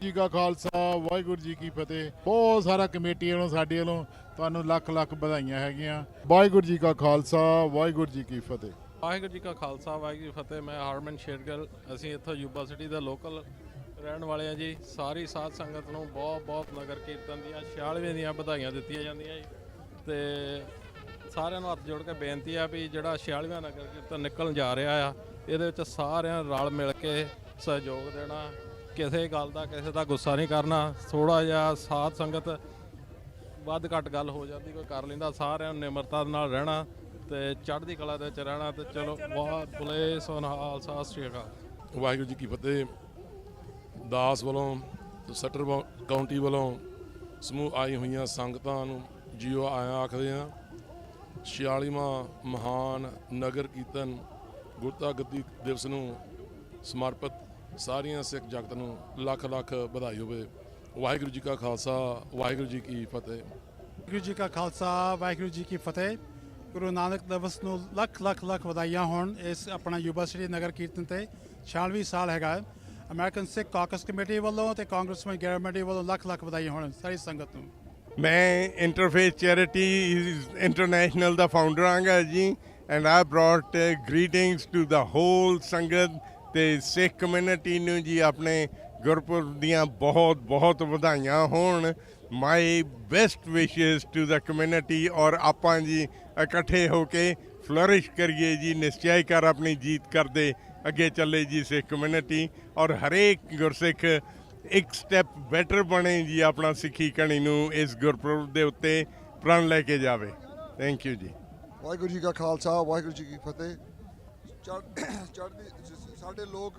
ਜੀ ਕਾ ਖਾਲਸਾ, ਵਾਹਿਗੁਰੂ ਜੀ ਕੀ ਫਤਿਹ। ਬਹੁਤ ਸਾਰਾ ਕਮੇਟੀ ਵੱਲੋਂ, ਸਾਡੇ ਵੱਲੋਂ ਤੁਹਾਨੂੰ ਲੱਖ ਲੱਖ ਵਧਾਈਆਂ ਹੈਗੀਆਂ। ਵਾਹਿਗੁਰੂ ਜੀ ਕਾ ਖਾਲਸਾ, ਵਾਹਿਗੁਰੂ ਜੀ ਕੀ ਫਤਿਹ। ਵਾਹਿਗੁਰੂ ਜੀ ਕਾ ਖਾਲਸਾ, ਵਾਹਿਗੁਰੂ ਜੀ ਫਤਿਹ। ਮੈਂ ਹਰਮਨ ਸ਼ੇਰਗਿੱਲ, ਅਸੀਂ ਇੱਥੋਂ ਯੂਬਾ ਸਿਟੀ ਦਾ ਲੋਕਲ ਰਹਿਣ ਵਾਲੇ ਆ ਜੀ। ਸਾਰੀ ਸਾਧ ਸੰਗਤ ਨੂੰ ਬਹੁਤ ਬਹੁਤ ਨਗਰ ਕੀਰਤਨ ਦੀਆਂ 46ਵੇਂ ਦੀਆਂ ਵਧਾਈਆਂ ਦਿੱਤੀਆਂ ਜਾਂਦੀਆਂ ਜੀ। ਤੇ ਸਾਰਿਆਂ ਨੂੰ ਹੱਥ ਜੋੜ ਕੇ ਬੇਨਤੀ ਆ ਵੀ ਜਿਹੜਾ 46ਵਾਂ ਨਗਰ ਕੀਰਤਨ ਨਿਕਲਣ ਜਾ ਰਿਹਾ ਆ, ਇਹਦੇ ਵਿੱਚ ਸਾਰਿਆਂ ਨੇ ਰਲ ਮਿਲ ਕੇ ਸਹਿਯੋਗ ਦੇਣਾ। ਕਿਸੇ ਗੱਲ ਦਾ, ਕਿਸੇ ਦਾ ਗੁੱਸਾ ਨਹੀਂ ਕਰਨਾ। ਥੋੜਾ ਜਿਹਾ ਸਾਥ ਸੰਗਤ ਵੱਧ ਘੱਟ ਗੱਲ ਹੋ ਜਾਂਦੀ, ਕੋਈ ਕਰ ਲੈਂਦਾ। ਸਾਰਿਆਂ ਨੂੰ ਨਿਮਰਤਾ ਨਾਲ ਰਹਿਣਾ ਤੇ ਚੜ੍ਹਦੀ ਕਲਾ ਦੇ ਵਿੱਚ ਰਹਿਣਾ ਤੇ ਚਲੋ, ਬਹੁਤ ਬੁਲੇ ਸੋਨਹਾਲ ਸਤਿ ਸ਼੍ਰੀ ਅਕਾਲ। ਵਾਹਿਗੁਰੂ ਜੀ ਕੀ ਫਤਿਹ। ਦਾਸ ਵੱਲੋਂ ਤੇ ਸੱਟਰ ਕਾਉਂਟੀ ਵੱਲੋਂ ਸਮੂਹ ਆਈ ਹੋਈਆਂ ਸੰਗਤਾਂ ਨੂੰ ਜੀਓ ਆਇਆ ਆਖਦੇ ਆ 46ਵਾਂ ਮਹਾਨ ਨਗਰ ਕੀਰਤਨ ਗੁਰਤਾ ਗੱਦੀ ਦਿਵਸ ਨੂੰ ਸਮਰਪਿਤ ਸਾਰੀਆਂ ਸਿੱਖ ਜਗਤ ਨੂੰ ਲੱਖ ਲੱਖ ਵਧਾਈ ਹੋਵੇ। ਵਾਹਿਗੁਰੂ ਜੀ ਕਾ ਖਾਲਸਾ ਵਾਹਿਗੁਰੂ ਜੀ ਕੀ ਫਤਿਹ। ਵਾਹਿਗੁਰੂ ਜੀ ਕਾ ਖਾਲਸਾ ਵਾਹਿਗੁਰੂ ਜੀ ਕੀ ਫਤਿਹ। ਗੁਰੂ ਨਾਨਕ ਦਿਵਸ ਨੂੰ ਲੱਖ ਲੱਖ ਲੱਖ ਵਧਾਈਆਂ ਹੋਣ ਇਸ ਆਪਣਾ ਯੂਬਾ ਸਿਟੀ ਨਗਰ ਕੀਰਤਨ ਤੇ 46 ਸਾਲ ਹੈਗਾ। ਅਮਰੀਕਨ ਸਿੱਖ ਕਾਕਸ ਕਮੇਟੀ ਵੱਲੋਂ ਤੇ ਕਾਂਗਰਸਮੈਨ ਗੈਰਮੈਂਟੀ ਵੱਲੋਂ ਲੱਖ ਲੱਖ ਵਧਾਈਆਂ ਹੋਣ ਸਾਰੀ ਸੰਗਤ ਨੂੰ। ਮੈਂ ਇੰਟਰਫੇਸ ਚੈਰਿਟੀ ਇੰਟਰਨੈਸ਼ਨਲ ਦਾ founder ਆਂਗਾ ji. And I brought greetings to the whole sangat. ਤੇ ਸਿੱਖ ਕਮਿਊਨਿਟੀ ਨੂੰ ਜੀ ਆਪਣੇ ਗੁਰਪੁਰਬ ਦੀਆਂ ਬਹੁਤ ਬਹੁਤ ਵਧਾਈਆਂ ਹੋਣ। My best wishes to the community ਔਰ ਆਪਾਂ ਜੀ ਇਕੱਠੇ ਹੋ ਕੇ ਫਲਰਿਸ਼ ਕਰੀਏ ਜੀ, ਨਿਸ਼ਚੈ ਕਰ ਆਪਣੀ ਜੀਤ ਕਰਦੇ ਅੱਗੇ ਚੱਲੇ ਜੀ ਸਿੱਖ ਕਮਿਊਨਿਟੀ ਔਰ ਹਰੇਕ ਗੁਰਸਿੱਖ ਇੱਕ ਸਟੈਪ ਬੈਟਰ ਬਣੇ ਜੀ ਆਪਣਾ ਸਿੱਖੀ ਕਣੀ ਨੂੰ ਇਸ ਗੁਰਪੁਰਬ ਦੇ ਉੱਤੇ ਪ੍ਰਣ ਲੈ ਕੇ ਜਾਵੇ। ਥੈਂਕ ਯੂ ਜੀ। ਵਾਹਿਗੁਰੂ ਜੀ ਕਾ ਖਾਲਸਾ, ਵਾਹਿਗੁਰੂ ਜੀ ਕੀ ਫਤਿਹ। ਚੜ੍ਹਦੀ ਸਾਡੇ ਲੋਕ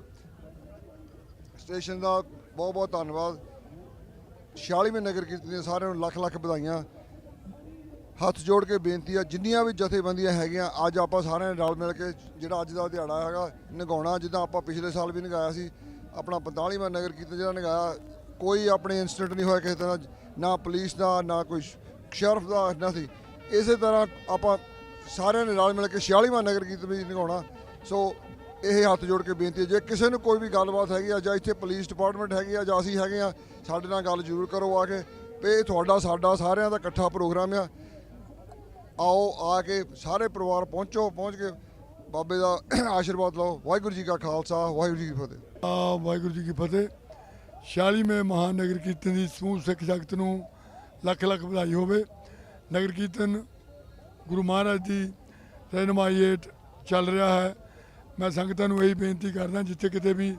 ਸਟੇਸ਼ਨ ਦਾ ਬਹੁਤ ਬਹੁਤ ਧੰਨਵਾਦ। 46ਵੇਂ ਨਗਰ ਕੀਰਤਨ ਦੀਆਂ ਸਾਰਿਆਂ ਨੂੰ ਲੱਖ ਲੱਖ ਵਧਾਈਆਂ। ਹੱਥ ਜੋੜ ਕੇ ਬੇਨਤੀ ਆ, ਜਿੰਨੀਆਂ ਵੀ ਜਥੇਬੰਦੀਆਂ ਹੈਗੀਆਂ, ਅੱਜ ਆਪਾਂ ਸਾਰਿਆਂ ਨੇ ਰਲ ਮਿਲ ਕੇ ਜਿਹੜਾ ਅੱਜ ਦਾ ਦਿਹਾੜਾ ਹੈਗਾ, ਨਗਾਉਣਾ। ਜਿੱਦਾਂ ਆਪਾਂ ਪਿਛਲੇ ਸਾਲ ਵੀ ਨਗਾਇਆ ਸੀ, ਆਪਣਾ 45ਵਾਂ ਨਗਰ ਕੀਰਤਨ ਜਿਹੜਾ ਨਗਾਇਆ, ਕੋਈ ਆਪਣੇ ਇਨਸੀਡੈਂਟ ਨਹੀਂ ਹੋਇਆ ਕਿਸੇ ਤਰ੍ਹਾਂ, ਨਾ ਪੁਲਿਸ ਦਾ, ਨਾ ਕੋਈ ਸ਼ਰਫ ਦਾ, ਨਾ ਸੀ। ਇਸੇ ਤਰ੍ਹਾਂ ਆਪਾਂ ਸਾਰਿਆਂ ਨੇ ਰਲ ਮਿਲ ਕੇ 46ਵਾਂ ਨਗਰ ਕੀਰਤਨ ਵੀ ਨਗਾਉਣਾ। ਸੋ ਇਹ ਹੱਥ ਜੋੜ ਕੇ ਬੇਨਤੀ ਹੈ, ਜੇ ਕਿਸੇ ਨੂੰ ਕੋਈ ਵੀ ਗੱਲਬਾਤ ਹੈਗੀ ਆ ਜਾਂ ਇੱਥੇ ਪੁਲਿਸ ਡਿਪਾਰਟਮੈਂਟ ਹੈਗੀ ਆ ਜਾਂ ਅਸੀਂ ਹੈਗੇ ਆ, ਸਾਡੇ ਨਾਲ ਗੱਲ ਜ਼ਰੂਰ ਕਰੋ ਆ ਕੇ, ਵੀ ਤੁਹਾਡਾ, ਸਾਡਾ ਸਾਰਿਆਂ ਦਾ ਇਕੱਠਾ ਪ੍ਰੋਗਰਾਮ ਆ। ਆਓ, ਆ ਕੇ ਸਾਰੇ ਪਰਿਵਾਰ ਪਹੁੰਚੋ, ਪਹੁੰਚ ਕੇ ਬਾਬੇ ਦਾ ਆਸ਼ੀਰਵਾਦ ਲਓ। ਵਾਹਿਗੁਰੂ ਜੀ ਕਾ ਖਾਲਸਾ, ਵਾਹਿਗੁਰੂ ਜੀ ਕੀ ਫਤਿਹ। ਆ, ਵਾਹਿਗੁਰੂ ਜੀ ਕੀ ਫਤਿਹ। 46ਵੇਂ ਮਹਾਨਗਰ ਕੀਰਤਨ ਦੀ ਸਮੂਹ ਸਿੱਖ ਜਗਤ ਨੂੰ ਲੱਖ ਲੱਖ ਵਧਾਈ ਹੋਵੇ। ਨਗਰ ਕੀਰਤਨ ਗੁਰੂ ਮਹਾਰਾਜ ਦੀ ਰਹਿਨਮਾਈ ਹੇਠ ਚੱਲ ਰਿਹਾ ਹੈ। ਮੈਂ ਸੰਗਤਾਂ ਨੂੰ ਇਹੀ ਬੇਨਤੀ ਕਰਦਾ, ਜਿੱਥੇ ਕਿਤੇ ਵੀ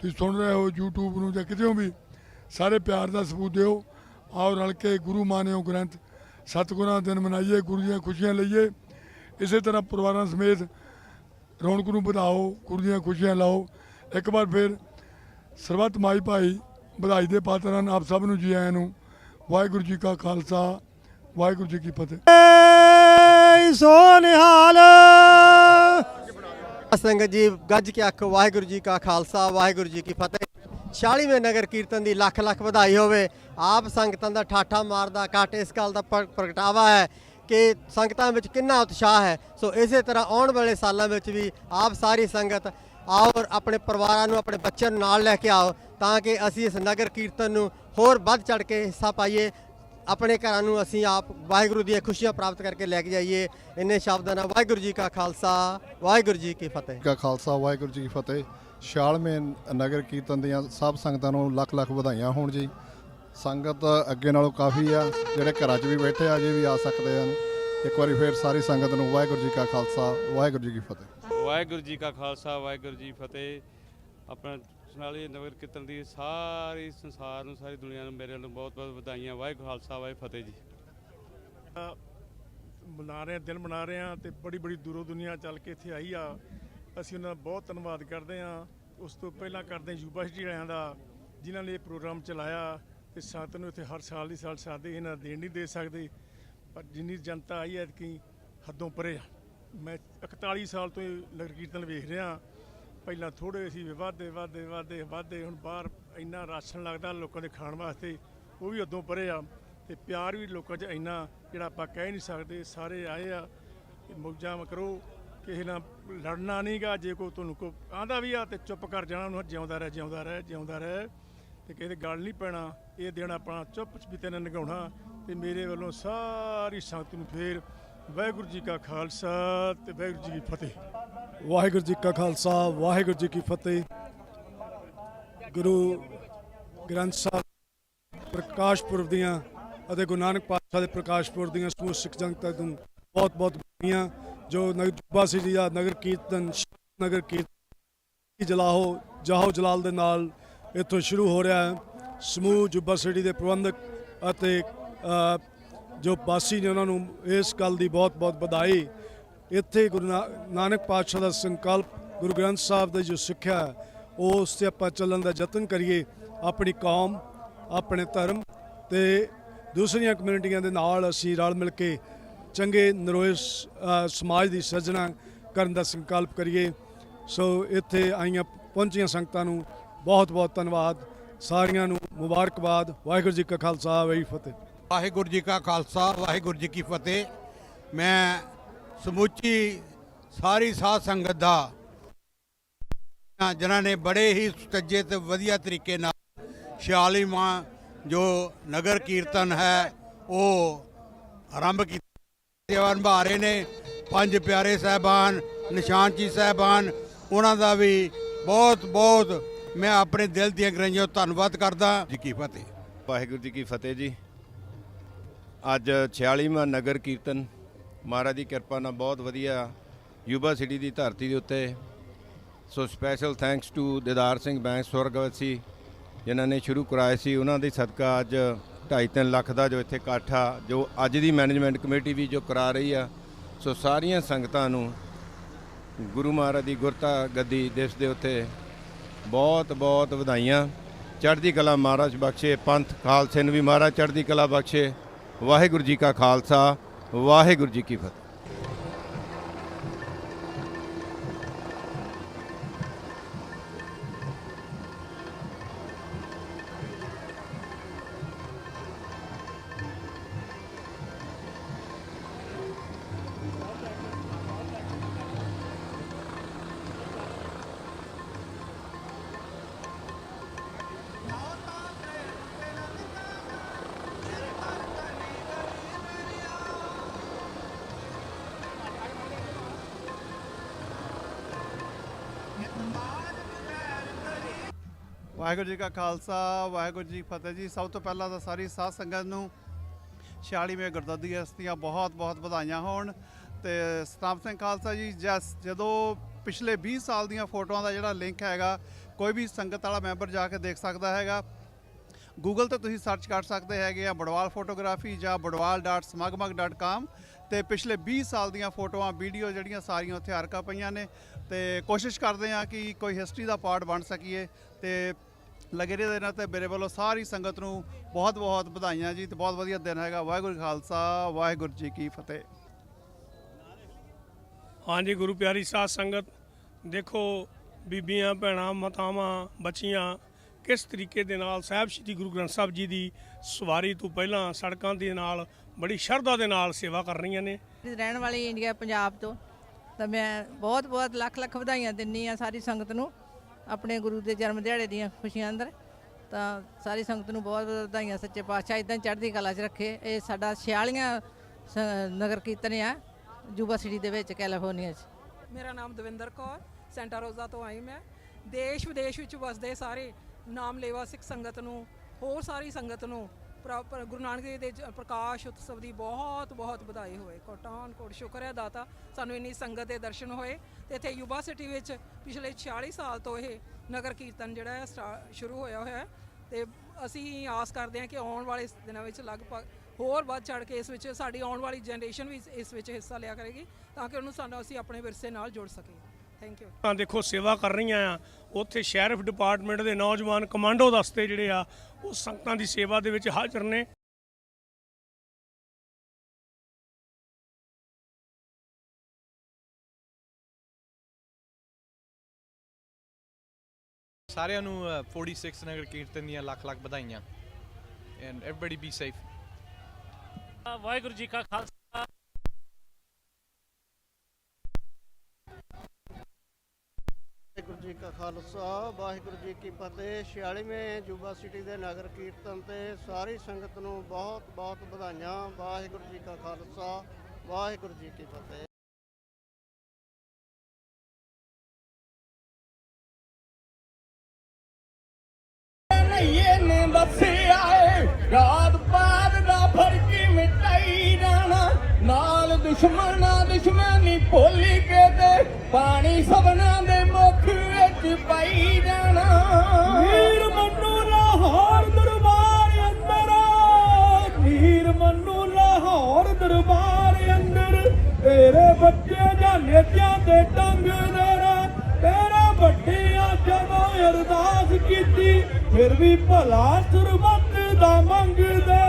ਤੁਸੀਂ ਸੁਣ ਰਹੇ ਹੋ, YouTube ਨੂੰ ਜਾਂ ਕਿਤੇ ਵੀ, ਸਾਰੇ ਪਿਆਰ ਦਾ ਸਬੂਤ ਦਿਓ। ਆਓ ਰਲ ਕੇ ਗੁਰੂ ਮਾਨਿਓ ਗ੍ਰੰਥ, ਸਤਿਗੁਰਾਂ ਦਾ ਦਿਨ ਮਨਾਈਏ, ਗੁਰੂ ਦੀਆਂ ਖੁਸ਼ੀਆਂ ਲਈਏ। ਇਸੇ ਤਰ੍ਹਾਂ ਪਰਿਵਾਰਾਂ ਸਮੇਤ ਰੌਣਕ ਨੂੰ ਵਧਾਓ, ਗੁਰੂ ਦੀਆਂ ਖੁਸ਼ੀਆਂ ਲਾਓ। ਇੱਕ ਵਾਰ ਫਿਰ ਸਰਬੱਤ ਮਾਈ ਭਾਈ ਵਧਾਈ ਦੇ ਪਾਤਰ ਹਨ, ਆਪ ਸਭ ਨੂੰ ਜੀ ਆਇਆਂ ਨੂੰ। ਵਾਹਿਗੁਰੂ ਜੀ ਕਾ ਖਾਲਸਾ, ਵਾਹਿਗੁਰੂ ਜੀ ਕੀ ਫਤਿਹ। ਸੰਗਤ ਜੀ, ਗੱਜ ਕੇ ਆਖੋ, ਵਾਹਿਗੁਰੂ ਜੀ ਕਾ ਖਾਲਸਾ, ਵਾਹਿਗੁਰੂ ਜੀ ਕੀ ਫਤਿਹ। 46ਵੇਂ ਨਗਰ ਕੀਰਤਨ ਦੀ ਲੱਖ ਲੱਖ ਵਧਾਈ ਹੋਵੇ। ਆਪ ਸੰਗਤਾਂ ਦਾ ਠਾਠਾ ਮਾਰਦਾ ਕੱਟ, ਇਸ ਗੱਲ ਦਾ ਪ੍ਰ- ਪ੍ਰਗਟਾਵਾ ਹੈ ਕਿ ਸੰਗਤਾਂ ਵਿੱਚ ਕਿੰਨਾ ਉਤਸ਼ਾਹ ਹੈ। ਸੋ ਇਸੇ ਤਰ੍ਹਾਂ ਆਉਣ ਵਾਲੇ ਸਾਲਾਂ ਵਿੱਚ ਵੀ ਆਪ ਸਾਰੀ ਸੰਗਤ ਆਓ ਔਰ ਆਪਣੇ ਪਰਿਵਾਰਾਂ ਨੂੰ, ਆਪਣੇ ਬੱਚਿਆਂ ਨੂੰ ਨਾਲ ਲੈ ਕੇ ਆਓ, ਤਾਂ ਕਿ ਅਸੀਂ ਇਸ ਨਗਰ ਕੀਰਤਨ ਨੂੰ ਹੋਰ ਵੱਧ ਚੜ ਕੇ ਹਿੱਸਾ ਪਾਈਏ। ਆਪਣੇ ਘਰਾਂ ਨੂੰ ਅਸੀਂ ਆਪ ਵਾਹਿਗੁਰੂ ਦੀਆਂ ਖੁਸ਼ੀਆਂ ਪ੍ਰਾਪਤ ਕਰਕੇ ਲੈ ਕੇ ਜਾਈਏ। ਇੰਨੇ ਸ਼ਬਦਾਂ ਨਾਲ ਵਾਹਿਗੁਰੂ ਜੀ ਕਾ ਖਾਲਸਾ ਵਾਹਿਗੁਰੂ ਜੀ ਕੀ ਫਤਿਹ। ਕਾ ਖਾਲਸਾ ਵਾਹਿਗੁਰੂ ਜੀ ਕੀ ਫਤਿਹ। 46ਵੇਂ ਨਗਰ ਕੀਰਤਨ ਦੀਆਂ ਸਭ ਸੰਗਤਾਂ ਨੂੰ ਲੱਖ ਲੱਖ ਵਧਾਈਆਂ ਹੋਣ ਜੀ। ਸੰਗਤ ਅੱਗੇ ਨਾਲੋਂ ਕਾਫੀ ਆ ਜਿਹੜੇ ਘਰਾਂ 'ਚ ਵੀ ਬੈਠੇ ਆ ਅਜੇ ਵੀ ਆ ਸਕਦੇ ਹਨ। ਇੱਕ ਵਾਰੀ ਫੇਰ ਸਾਰੀ ਸੰਗਤ ਨੂੰ ਵਾਹਿਗੁਰੂ ਜੀ ਕਾ ਖਾਲਸਾ ਵਾਹਿਗੁਰੂ ਜੀ ਕੀ ਫਤਿਹ। ਵਾਹਿਗੁਰੂ ਜੀ ਕਾ ਖਾਲਸਾ ਵਾਹਿਗੁਰੂ ਜੀ ਫਤਿਹ। ਆਪਣਾ ਸੁਨਾਲੀ ਨਗਰ ਕੀਰਤਨ ਦੀ ਸਾਰੀ ਸੰਸਾਰ ਨੂੰ, ਸਾਰੀ ਦੁਨੀਆ ਨੂੰ ਮੇਰੇ ਵੱਲੋਂ ਬਹੁਤ ਬਹੁਤ ਵਧਾਈਆਂ। ਵਾਹਿਗੁਰੂ ਖਾਲਸਾ, ਵਾਹਿਗੁਰੂ ਫਤਿਹ ਜੀ। ਮਨਾ ਰਹੇ ਹਾਂ ਦਿਨ ਮਨਾ ਰਹੇ ਹਾਂ ਤੇ ਬੜੀ ਬੜੀ ਦੂਰੋਂ ਦੁਨੀਆ ਚੱਲ ਕੇ ਇੱਥੇ ਆਈ ਆ। ਅਸੀਂ ਉਹਨਾਂ ਦਾ ਬਹੁਤ ਧੰਨਵਾਦ ਕਰਦੇ ਹਾਂ। ਉਸ ਤੋਂ ਪਹਿਲਾਂ ਕਰਦੇ ਹਾਂ ਯੂਬਾ ਵਾਲਿਆਂ ਦਾ, ਜਿਨ੍ਹਾਂ ਨੇ ਇਹ ਪ੍ਰੋਗਰਾਮ ਚਲਾਇਆ ਤੇ ਸੰਗਤ ਨੂੰ ਇੱਥੇ ਹਰ ਸਾਲ ਦੀ ਸਾਲ ਸਾਦੇ ਇਹਨਾਂ ਦਾ ਦੇਣ ਨਹੀਂ ਦੇ ਸਕਦੇ। ਪਰ ਜਿੰਨੀ ਜਨਤਾ ਆਈ ਐਤਕੀ ਹੱਦੋਂ ਪਰੇ ਆ। ਮੈਂ 41 ਸਾਲ ਤੋਂ ਇਹ ਨਗਰ ਕੀਰਤਨ ਵੇਖ ਰਿਹਾ। ਪਹਿਲਾਂ ਥੋੜੇ ਸੀ ਵਾਧੇ ਵਾਧੇ ਵਾਧੇ ਵਾਧੇ, ਹੁਣ ਬਾਹਰ ਇੰਨਾ ਰਾਸ਼ਨ ਲੱਗਦਾ ਲੋਕਾਂ ਦੇ ਖਾਣ ਵਾਸਤੇ, ਉਹ ਵੀ ਉਦੋਂ ਪਰੇ ਆ। ਤੇ ਪਿਆਰ ਵੀ ਲੋਕਾਂ 'ਚ ਇੰਨਾ ਜਿਹੜਾ ਆਪਾਂ ਕਹਿ ਨਹੀਂ ਸਕਦੇ, ਸਾਰੇ ਆਏ ਆ ਤੇ ਮੌਜਾਂ ਕਰੋ, ਕਿਸੇ ਨਾਲ ਲੜਨਾ ਨਹੀਂਗਾ ਜੇ ਕੋਈ ਤੁਹਾਨੂੰ ਕੋ ਆਂਦਾ ਵੀ ਆ ਤੇ ਚੁੱਪ ਕਰ ਜਾਣਾ, ਉਹਨੂੰ ਜਿਉਂਦਾ ਰਹਿ ਜਿਉਂਦਾ ਰਹਿ ਜਿਉਂਦਾ ਰਹਿ, ਤੇ ਕਿਸੇ ਦੇ ਗੱਲ ਨਹੀਂ ਪੈਣਾ, ਇਹ ਦਿਨ ਆਪਣਾ ਚੁੱਪ ਚਪੀਤੇ ਨਾਲ ਨਿਗਾਉਣਾ, ਤੇ ਮੇਰੇ ਵੱਲੋਂ ਸਾਰੀ ਸੰਗਤ ਨੂੰ ਫੇਰ ਵਾਹਿਗੁਰੂ ਜੀ ਕਾ ਖਾਲਸਾ ਤੇ ਵਾਹਿਗੁਰੂ ਜੀ ਕੀ ਫਤਿਹ। ਵਾਹਿਗੁਰੂ ਜੀ ਕਾ ਖਾਲਸਾ, ਵਾਹਿਗੁਰੂ ਜੀ ਕੀ ਫਤਿਹ। ਗੁਰੂ ਗ੍ਰੰਥ ਸਾਹਿਬ ਪ੍ਰਕਾਸ਼ ਪੁਰਬ ਦੀਆਂ ਅਤੇ ਗੁਰੂ ਨਾਨਕ ਪਾਤਸ਼ਾਹ ਦੇ ਪ੍ਰਕਾਸ਼ ਪੁਰਬ ਦੀਆਂ ਸਮੂਹ ਸਿੱਖ ਜਨਤਾ ਨੂੰ ਬਹੁਤ ਬਹੁਤ ਵਧਾਈਆਂ। ਜੋ ਨਗਰ ਜੁਬਾ ਸਿਟੀ ਦਾ ਨਗਰ ਕੀਰਤਨ ਨਗਰ ਕੀਰਤਨ, ਜਲਾਹੋ, ਜਾਹੋ ਜਲਾਲ ਦੇ ਨਾਲ ਇੱਥੋਂ ਸ਼ੁਰੂ ਹੋ ਰਿਹਾ ਹੈ। ਸਮੂਹ ਜੁਬਾ ਸਿਟੀ ਦੇ ਪ੍ਰਬੰਧਕ ਅਤੇ ਜੋ ਬਾਸੀ ਨੇ ਉਹਨਾਂ ਨੂੰ ਇਸ ਗੱਲ ਦੀ ਬਹੁਤ ਬਹੁਤ ਵਧਾਈ ਇੱਥੇ ਗੁਰੂ ਨਾਨਕ ਪਾਤਸ਼ਾਹ ਦਾ ਸੰਕਲਪ ਗੁਰੂ ਗ੍ਰੰਥ ਸਾਹਿਬ ਦੀ ਜੋ ਸਿੱਖਿਆ ਹੈ, ਉਹ ਉਸ ਤੇ ਆਪਾਂ ਚੱਲਣ ਦਾ ਯਤਨ ਕਰੀਏ ਆਪਣੀ ਕੌਮ ਆਪਣੇ ਧਰਮ ਤੇ ਦੂਸਰੀਆਂ ਕਮਿਊਨਿਟੀਆਂ ਦੇ ਨਾਲ ਅਸੀਂ ਰਲ ਮਿਲ ਕੇ ਚੰਗੇ ਨਰੋਏ ਸਮਾਜ ਦੀ ਸਿਰਜਣਾ ਕਰਨ ਦਾ ਸੰਕਲਪ ਕਰੀਏ। ਸੋ ਇੱਥੇ ਆਈਆਂ ਪਹੁੰਚੀਆਂ ਸੰਗਤਾਂ ਨੂੰ ਬਹੁਤ ਬਹੁਤ ਧੰਨਵਾਦ। ਸਾਰਿਆਂ ਨੂੰ ਮੁਬਾਰਕਬਾਦ। ਵਾਹਿਗੁਰੂ ਜੀ ਕਾ ਖਾਲਸਾ ਵਾਹਿਗੁਰੂ ਫਤਿਹ। ਵਾਹਿਗੁਰੂ ਜੀ ਕਾ ਖਾਲਸਾ ਵਾਹਿਗੁਰੂ ਜੀ ਕੀ ਫਤਿਹ। ਮੈਂ ਸਮੁੱਚੀ ਸਾਰੀ ਸਾਧ ਸੰਗਤ ਦਾ ਜਿਨ੍ਹਾਂ ਨੇ ਬੜੇ ਹੀ ਸੁਚੱਜੇ ਤੇ ਵਧੀਆ ਤਰੀਕੇ ਨਾਲ 46ਵਾਂ ਜੋ ਨਗਰ ਕੀਰਤਨ ਹੈ, ਉਹ ਆਰੰਭ ਕੀਤਾ। ਸੇਵਾ ਨਿਭਾ ਰਹੇ ਨੇ ਪੰਜ ਪਿਆਰੇ ਸਹਿਬਾਨ, ਨਿਸ਼ਾਨ ਜੀ ਸਹਿਬਾਨ, ਉਹਨਾਂ ਦਾ ਵੀ ਬਹੁਤ ਬਹੁਤ ਮੈਂ ਆਪਣੇ ਦਿਲ ਦੀਆਂ ਗਰਾਈਆਂ ਧੰਨਵਾਦ ਕਰਦਾ। ਜੀ, ਕੀ ਫਤਿਹ। ਵਾਹਿਗੁਰੂ ਜੀ ਕੀ ਫਤਿਹ ਜੀ। ਅੱਜ 46ਵਾਂ ਨਗਰ ਕੀਰਤਨ ਮਹਾਰਾਜ ਦੀ ਕਿਰਪਾ ਨਾਲ ਬਹੁਤ ਵਧੀਆ ਯੂਬਾ ਸਿਟੀ ਦੀ ਧਰਤੀ ਦੇ ਉੱਤੇ। So special thanks to Didar Singh Bains ਸੁਰਗਵਤੀ ਜਿਨ੍ਹਾਂ ਨੇ ਸ਼ੁਰੂ ਕਰਾਇਆ ਸੀ। ਉਹਨਾਂ ਦੇ ਸਦਕਾ ਅੱਜ 2.5 ਲੱਖ ਦਾ ਜੋ ਇੱਥੇ ਇਕੱਠ ਆ, ਜੋ ਅੱਜ ਦੀ ਮੈਨੇਜਮੈਂਟ ਕਮੇਟੀ ਵੀ ਜੋ ਕਰਾ ਰਹੀ ਆ। ਸੋ ਸਾਰੀਆਂ ਸੰਗਤਾਂ ਨੂੰ ਗੁਰੂ ਮਹਾਰਾਜ ਦੀ ਗੁਰਤਾ ਗੱਦੀ ਦਿਵਸ ਦੇ ਉੱਤੇ ਬਹੁਤ ਬਹੁਤ ਵਧਾਈਆਂ। ਚੜ੍ਹਦੀ ਕਲਾ ਮਹਾਰਾਜ ਬਖਸ਼ੇ, ਪੰਥ ਖਾਲਸੇ ਨੂੰ ਵੀ ਮਹਾਰਾਜ ਚੜ੍ਹਦੀ ਕਲਾ ਬਖਸ਼ੇ। ਵਾਹਿਗੁਰੂ ਜੀ ਕਾ ਖਾਲਸਾ। ਵਾਹਿਗੁਰੂ ਜੀ ਕੀ ਫਤਿਹ। ਵਾਹਿਗੁਰੂ ਜੀ ਕਾ ਖਾਲਸਾ, ਵਾਹਿਗੁਰੂ ਜੀ ਕੀ ਫਤਿਹ ਜੀ। ਸਭ ਤੋਂ ਪਹਿਲਾਂ ਤਾਂ ਸਾਰੀ ਸਾਧ ਸੰਗਤ ਨੂੰ 46ਵੇਂ ਗੁਰਦਾਦੀ ਦਿਵਸ ਦੀਆਂ ਬਹੁਤ ਬਹੁਤ ਵਧਾਈਆਂ ਹੋਣ ਤੇ ਸਤਾਪ ਸਿੰਘ ਖਾਲਸਾ ਜੀ ਜਦੋਂ ਪਿਛਲੇ 20 ਸਾਲ ਦੀਆਂ ਫੋਟੋਆਂ ਦਾ ਜਿਹੜਾ ਲਿੰਕ ਹੈਗਾ, ਕੋਈ ਵੀ ਸੰਗਤ ਵਾਲਾ ਮੈਂਬਰ ਜਾ ਕੇ ਦੇਖ ਸਕਦਾ ਹੈਗਾ। ਗੂਗਲ ਤੇ ਤੁਸੀਂ ਸਰਚ ਕਰ ਸਕਦੇ ਹੈਗੇ ਆ ਬੜਵਾਲ ਫੋਟੋਗ੍ਰਾਫੀ ਜਾਂ ਬੜਵਾਲ.smugmug.com ਤੇ ਪਿਛਲੇ 20 ਸਾਲ ਦੀਆਂ ਫੋਟੋਆਂ, ਵੀਡੀਓ ਜਿਹੜੀਆਂ ਸਾਰੀਆਂ ਉੱਥੇ ਹਰਕਾ ਪਈਆਂ ਨੇ ਤੇ ਕੋਸ਼ਿਸ਼ ਕਰਦੇ ਆ ਕਿ ਕੋਈ ਹਿਸਟਰੀ ਦਾ ਪਾਰਟ ਬਣ ਸਕੀਏ ਤੇ ਲੱਗੇ ਦੇ ਦਿਨਾਂ ਤੇ ਮੇਰੇ ਵੱਲੋਂ ਸਾਰੀ ਸੰਗਤ ਨੂੰ ਬਹੁਤ ਬਹੁਤ ਵਧਾਈਆਂ ਜੀ ਤੇ ਬਹੁਤ ਵਧੀਆ ਦਿਨ ਹੈਗਾ। ਵਾਹਿਗੁਰੂ ਖਾਲਸਾ ਵਾਹਿਗੁਰੂ ਜੀ ਕੀ ਫਤਿਹ। ਹਾਂਜੀ ਗੁਰੂ ਪਿਆਰੀ ਸਾਧ ਸੰਗਤ ਦੇਖੋ ਬੀਬੀਆਂ ਭੈਣਾਂ ਮਾਤਾਵਾਂ ਬੱਚੀਆਂ ਕਿਸ ਤਰੀਕੇ ਦੇ ਨਾਲ ਸਾਹਿਬ ਸ੍ਰੀ ਗੁਰੂ ਗ੍ਰੰਥ ਸਾਹਿਬ ਜੀ ਦੀ ਸਵਾਰੀ ਤੋਂ ਪਹਿਲਾਂ ਸੜਕਾਂ ਦੇ ਨਾਲ ਬੜੀ ਸ਼ਰਧਾ ਦੇ ਨਾਲ ਸੇਵਾ ਕਰ ਰਹੀਆਂ ਨੇ। ਰਹਿਣ ਵਾਲੀ ਇੰਡੀਆ ਪੰਜਾਬ ਤੋਂ। ਤਾਂ ਮੈਂ ਬਹੁਤ ਬਹੁਤ ਲੱਖ ਲੱਖ ਵਧਾਈਆਂ ਦਿੰਨੀ ਆ ਸਾਰੀ ਸੰਗਤ ਨੂੰ। ਆਪਣੇ ਗੁਰੂ ਦੇ ਜਨਮ ਦਿਹਾੜੇ ਦੀਆਂ ਖੁਸ਼ੀਆਂ ਅੰਦਰ, ਤਾਂ ਸਾਰੀ ਸੰਗਤ ਨੂੰ ਬਹੁਤ ਬਹੁਤ ਵਧਾਈਆਂ ਸੱਚੇ ਪਾਤਸ਼ਾਹ ਇਦਾਂ ਚੜ੍ਹਦੀ ਕਲਾ 'ਚ ਰੱਖੇ। ਇਹ ਸਾਡਾ 46ਵਾਂ ਸ- ਨਗਰ ਕੀਰਤਨ ਆ, ਜੂਬਾ ਸਿਟੀ ਦੇ ਵਿੱਚ, ਕੈਲੀਫੋਰਨੀਆ 'ਚ। ਮੇਰਾ ਨਾਮ ਦਵਿੰਦਰ ਕੌਰ, ਸੈਂਟਾ ਰੋਜ਼ਾ ਤੋਂ ਆਈ ਮੈਂ। ਦੇਸ਼ ਵਿਦੇਸ਼ ਵਿੱਚ ਵਸਦੇ ਸਾਰੇ ਨਾਮ ਲੇਵਾ ਸਿੱਖ ਸੰਗਤ ਨੂੰ, ਹੋਰ ਸਾਰੀ ਸੰਗਤ ਨੂੰ ਪ੍ਰ- ਗੁਰੂ ਨਾਨਕ ਦੇਵ ਦੇ ਜ- ਪ੍ਰਕਾਸ਼ ਉਤਸਵ ਦੀ ਬਹੁਤ ਬਹੁਤ ਵਧਾਈ ਹੋਏ ਕੋਟਾਨ ਕੋਟ ਸ਼ੁਕਰ ਹੈ ਦਾਤਾ। ਸਾਨੂੰ ਇੰਨੀ ਸੰਗਤ ਦੇ ਦਰਸ਼ਨ ਹੋਏ ਤੇ ਇੱਥੇ ਯੂਬਾ ਸਿਟੀ ਵਿੱਚ ਪਿਛਲੇ 46 ਸਾਲ ਤੋਂ ਇਹ ਨਗਰ ਕੀਰਤਨ ਜਿਹੜਾ ਹੈ, ਸਟਾ- ਸ਼ੁਰੂ ਹੋਇਆ ਹੋਇਆ ਹੈ ਤੇ ਅਸੀਂ ਆਸ ਕਰਦੇ ਹਾਂ ਕਿ ਆਉਣ ਵਾਲੇ ਦਿਨਾਂ ਵਿੱਚ ਲਗਭਗ ਹੋਰ ਵੱਧ ਚੜ ਕੇ ਇਸ ਵਿੱਚ ਸਾਡੀ ਆਉਣ ਵਾਲੀ ਜਨਰੇਸ਼ਨ ਵੀ ਇਸ ਵਿੱਚ ਹਿੱਸਾ ਲਿਆ ਕਰੇਗੀ ਤਾਂ ਕਿ ਉਹਨੂੰ ਸਾਨੂੰ ਅਸੀਂ ਆਪਣੇ ਵਿਰਸੇ ਨਾਲ ਜੋੜ ਸਕੀਏ। ਆ ਦੇਖੋ ਸੇਵਾ ਕਰ ਰਹੀਆਂ ਆ। ਉੱਥੇ ਸ਼ੈਰਿਫ ਡਿਪਾਰਟਮੈਂਟ ਦੇ ਨੌਜਵਾਨ ਕਮਾਂਡੋ ਦਸਤੇ ਜਿਹੜੇ ਆ ਉਹ ਸੰਗਤਾਂ ਦੀ ਸੇਵਾ ਦੇ ਵਿੱਚ ਹਾਜ਼ਰ ਨੇ। ਸਾਰਿਆਂ ਨੂੰ 46 ਨਗਰ ਕੀਰਤਨ ਦੀਆਂ ਲੱਖ ਲੱਖ ਵਧਾਈਆਂ। And everybody be safe Waheguru ji ਕਾ ਖਾਲਸਾ। ਵਾਹਿਗੁਰੂ ਜੀ ਕਾ ਖਾਲਸਾ, ਵਾਹਿਗੁਰੂ ਜੀ ਕੀ ਫਤਿਹ। 46ਵੇਂ ਯੂਬਾ ਸਿਟੀ ਦੇ ਨਗਰ ਕੀਰਤਨ ਤੇ ਸਾਰੀ ਸੰਗਤ ਨੂੰ ਬਹੁਤ ਬਹੁਤ ਵਧਾਈਆਂ। ਵਾਹਿਗੁਰੂ ਜੀ ਕਾ ਖਾਲਸਾ, ਵਾਹਿਗੁਰੂ ਜੀ ਕੀ ਫਤਿਹ। ਨਈਏ ਨੇ ਦੱਸਿਆ ਏ, ਰਾਤ ਬਾਦ ਦਾ ਫਰਕੀ ਮਿਟਾਈ ਜਾਣਾ। ਨਾਲ ਦੁਸ਼ਮਣਾ, ਦੁਸ਼ਮਣੀ ਭੋਲੀ ਕੇ ਤੇ ਪਾਣੀ ਸਭਨਾ ਦੇ ਮੁਖ ਪਾਈ ਜਾਣਾ। ਵੀਰ ਮੰਨੂ ਲਾਹੌਰ ਦਰਬਾਰ ਅੰਦਰ। ਵੀਰ ਮੰਨੂ ਲਾਹੌਰ ਦਰਬਾਰ ਅੰਦਰ। ਤੇਰੇ ਬੱਚੇ ਜਾਨੇ ਤੇ ਟੰਗ ਦੇਰਾ ਤੇਰਾ ਵੱਡਿਆਂ ਜਦੋਂ ਅਰਦਾਸ ਕੀਤੀ, ਫਿਰ ਵੀ ਭਲਾ ਸ਼ੁਰਬੱਤ ਦਾ ਮੰਗਦੇ।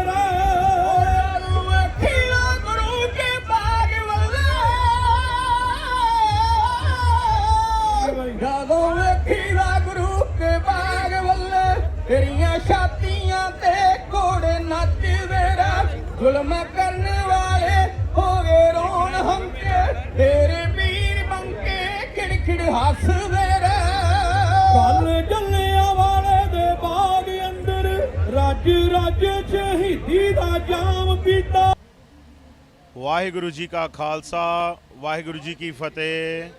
ਵਾਹਿਗੁਰੂ ਜੀ ਕਾ ਖਾਲਸਾ, ਵਾਹਿਗੁਰੂ ਜੀ ਕੀ ਫਤਿਹ।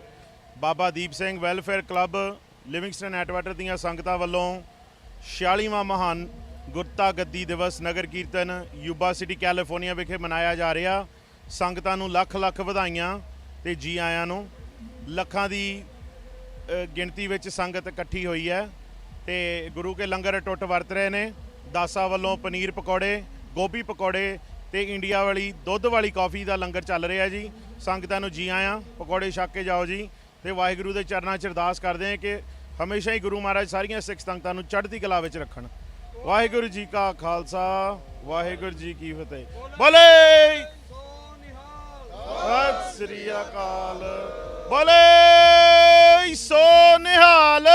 Baba Deep Singh welfare club, Livingston Atwater ਦੀਆਂ ਸੰਗਤਾਂ ਵੱਲੋਂ 46ਵਾਂ ਮਹਾਨ Gurta Gaddi Divas Nagar Kirtan Yuba City, California ਵਿਖੇ ਮਨਾਇਆ ਜਾ ਰਿਹਾ। ਸੰਗਤਾਂ ਨੂੰ ਲੱਖ ਲੱਖ ਵਧਾਈਆਂ ਤੇ ਜੀ ਆਇਆਂ ਨੂੰ। ਲੱਖਾਂ ਦੀ ਗਿਣਤੀ ਵਿੱਚ ਸੰਗਤ ਇਕੱਠੀ ਹੋਈ ਹੈ ਤੇ ਗੁਰੂ ਕੇ ਲੰਗਰ ਟੁੱਟ ਵਰਤ ਰਹੇ ਨੇ। ਦਾਸਾ ਵੱਲੋਂ ਪਨੀਰ ਪਕੌੜੇ, ਗੋਭੀ ਪਕੌੜੇ ਤੇ ਇੰਡੀਆ ਵਾਲੀ ਦੁੱਧ ਵਾਲੀ ਕਾਫੀ ਦਾ ਲੰਗਰ ਚੱਲ ਰਿਹਾ ਜੀ। ਸੰਗਤਾਂ ਨੂੰ ਜੀ ਆਇਆਂ, ਪਕੌੜੇ ਛੱਕ ਕੇ ਜਾਓ ਜੀ। ਤੇ ਵਾਹਿਗੁਰੂ ਦੇ ਚਰਨਾਂ 'ਚ ਅਰਦਾਸ ਕਰਦੇ ਹਾਂ ਕਿ ਹਮੇਸ਼ਾ ਹੀ ਗੁਰੂ ਮਹਾਰਾਜ ਸਾਰੀਆਂ ਸਿੱਖ ਸੰਗਤਾਂ ਨੂੰ ਚੜ੍ਹਦੀ ਕਲਾ ਵਿੱਚ ਰੱਖਣ। ਵਾਹਿਗੁਰੂ ਜੀ ਕਾ ਖਾਲਸਾ, ਵਾਹਿਗੁਰੂ ਜੀ ਕੀ ਫਤਿਹ। ਬੋਲੇ! ਸਤਿ ਸ੍ਰੀ ਅਕਾਲ। ਬੋਲੇ! ਸੋ ਨਿਹਾਲ!